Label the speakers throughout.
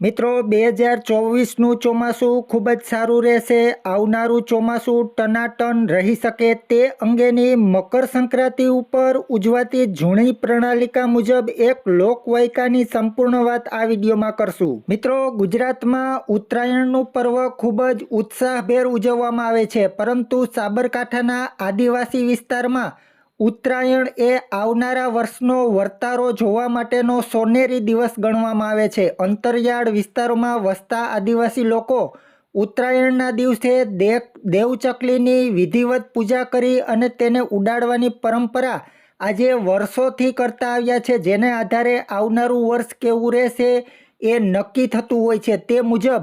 Speaker 1: મિત્રો, બે હજાર ચોવીસનું ચોમાસું ખૂબ જ સારું રહેશે. આવનારું ચોમાસું ટનાટન રહી શકે તે અંગેની મકર સંક્રાંતિ ઉપર ઉજવાતી જૂની પ્રણાલિકા મુજબ એક લોકવાયકાની સંપૂર્ણ વાત આ વિડીયોમાં કરશું. મિત્રો, ગુજરાતમાં ઉત્તરાયણનું પર્વ ખૂબ જ ઉત્સાહભેર ઉજવવામાં આવે છે. પરંતુ સાબરકાંઠાના આદિવાસી વિસ્તારમાં ઉત્તરાયણ એ આવનારા વર્ષનો વર્તારો જોવા માટેનો સોનેરી દિવસ ગણવામાં આવે છે. અંતરિયાળ વિસ્તારોમાં વસતા આદિવાસી લોકો ઉત્તરાયણના દિવસે દેવ દેવચકલીની વિધિવત પૂજા કરી અને તેને ઉડાડવાની પરંપરા આજે વર્ષોથી કરતા આવ્યા છે. જેને આધારે આવનારું વર્ષ કેવું રહેશે એ નક્કી થતું હોય છે. તે મુજબ,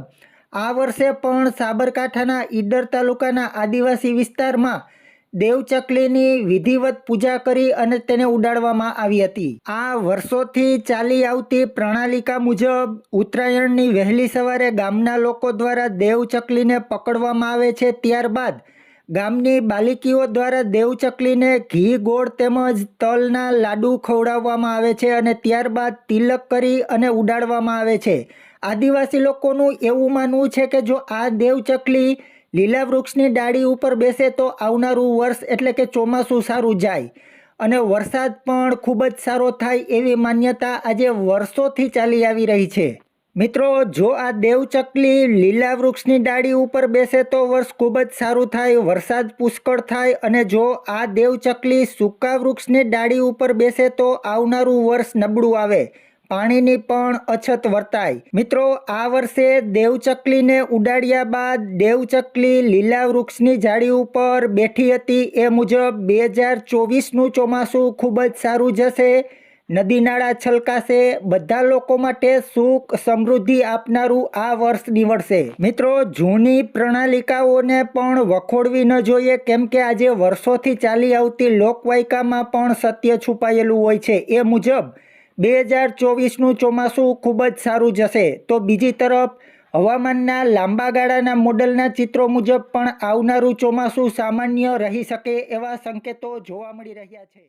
Speaker 1: આ વર્ષે પણ સાબરકાંઠાના ઈડર તાલુકાના આદિવાસી વિસ્તારમાં દેવચકલીની વિધિવત પૂજા કરી અને તેને ઉડાડવામાં આવી હતી. આ વર્ષોથી ચાલી આવતી પ્રણાલિકા મુજબ ઉત્તરાયણની વહેલી સવારે ગામના લોકો દ્વારા દેવચકલીને પકડવામાં આવે છે ત્યારબાદ ગામની બાલિકીઓ દ્વારા દેવચકલીને ઘી, ગોળ તેમજ તલના લાડુ ખવડાવવામાં આવે છે અને ત્યારબાદ તિલક કરી અને ઉડાડવામાં આવે છે. આદિવાસી લોકોનું એવું માનવું છે કે જો આ દેવચકલી લીલા વૃક્ષની ડાળી ઉપર બેસે તો આવનારું વર્ષ એટલે કે ચોમાસું સારું જાય. અને વરસાદ પણ ખૂબ જ સારો થાય એવી માન્યતા આજે વર્ષોથી ચાલી આવી રહી છે. મિત્રો, જો આ દેવચકલી લીલા વૃક્ષની ડાળી ઉપર બેસે તો વર્ષ ખૂબ જ સારું થાય, વરસાદ પુષ્કળ થાય અને જો આ દેવચકલી સૂકા વૃક્ષની ડાળી ઉપર બેસે તો આવનારું વર્ષ નબળું આવે. પાણીની પણ અછત વર્તાય મિત્રો, આ વર્ષે દેવચકલીને ઉડાડ્યા બાદ દેવચકલી લીલા વૃક્ષની જાળી ઉપર બેઠી હતી. એ મુજબ બે હજાર ચોવીસનું ચોમાસું ખૂબ જ સારું જશે. નદી નાળા છલકાશે. બધા લોકો માટે સુખ, સમૃદ્ધિ આપનારું આ વર્ષ નીવડશે. મિત્રો, જૂની પ્રણાલિકાઓને પણ વખોડવી ન જોઈએ, કેમ કે આજે વર્ષોથી ચાલી આવતી લોકવાયકામાં પણ સત્ય છુપાયેલું હોય છે. એ મુજબ બે હજાર ચોવીસનું ચોમાસું ખૂબ જ સારું જશે. તો બીજી તરફ, હવામાનના લાંબા ગાળાના મોડલના ચિત્રો મુજબ પણ આવનારું ચોમાસું સામાન્ય રહી શકે એવા સંકેતો જોવા મળી રહ્યા છે.